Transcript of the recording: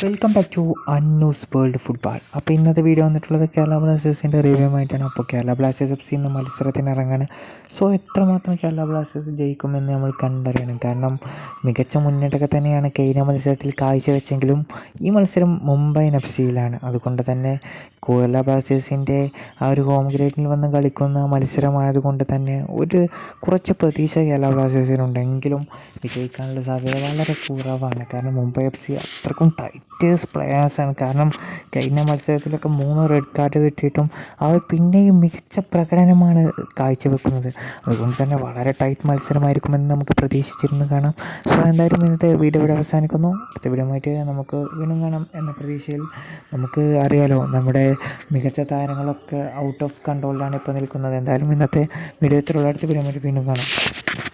Welcome back to Annu's world football അപ്പോൾ ഇന്നത്തെ video വന്നിട്ടുള്ളത് കേരള ബ്ലാസ്റ്റേഴ്സിന്റെ റിവ്യൂ ആയിട്ടാണ് അപ്പോൾ കേരള ബ്ലാസ്റ്റേഴ്സ് എഫ് സി ഇന്ന് മത്സരത്തിന് ഇറങ്ങാണ്. സോ എത്രമാത്രം കേരള ബ്ലാസ്റ്റേഴ്സ് ജയിക്കുമെന്ന് നമ്മൾ കണ്ടറിയണം. കാരണം മികച്ച മുന്നേറ്റമൊക്കെ തന്നെയാണ് കഴിഞ്ഞ മത്സരത്തിൽ കാഴ്ചവെച്ചെങ്കിലും ഈ മത്സരം മുംബൈ എഫ് സിയിലാണ് അതുകൊണ്ട് തന്നെ കേരള ബ്ലാസ്റ്റേഴ്സിന്റെ ആ ഒരു ഹോം ഗ്രേഡിൽ വന്ന് കളിക്കുന്ന മത്സരമായതുകൊണ്ട് തന്നെ ഒരു കുറച്ച് പ്രതീക്ഷ കേരള ബ്ലാസ്റ്റേഴ്സിനുണ്ടെങ്കിലും വിജയിക്കാനുള്ള സാധ്യത വളരെ കുറവാണ്. കാരണം മുംബൈ എഫ് സി അത്രക്കും ടൈറ്റേഴ്സ് പ്ലെയേഴ്സാണ് കാരണം കഴിഞ്ഞ മത്സരത്തിലൊക്കെ മൂന്ന് റെഡ് കാർഡ് കിട്ടിയിട്ടും അവർ പിന്നെയും മികച്ച പ്രകടനമാണ് കാഴ്ചവെക്കുന്നത്. അതുകൊണ്ട് തന്നെ വളരെ ടൈറ്റ് മത്സരമായിരിക്കുമെന്ന് നമുക്ക് പ്രതീക്ഷിച്ചിരുന്നു കാണാം. സോ എന്തായാലും ഇന്നത്തെ വീഡിയോ ഇവിടെ അവസാനിക്കുന്നു. അടുത്ത വീഡിയോ നമുക്ക് വീണ്ടും കാണാം എന്ന പ്രതീക്ഷയിൽ നമുക്ക് അറിയാലോ നമ്മുടെ മികച്ച താരങ്ങളൊക്കെ ഔട്ട് ഓഫ് കൺട്രോളിലാണ് ഇപ്പോൾ നിൽക്കുന്നത്. എന്തായാലും ഇന്നത്തെ വീഡിയോ ഇത്രയുള്ള അടുത്ത വീഡിയോ വീണ്ടും കാണാം.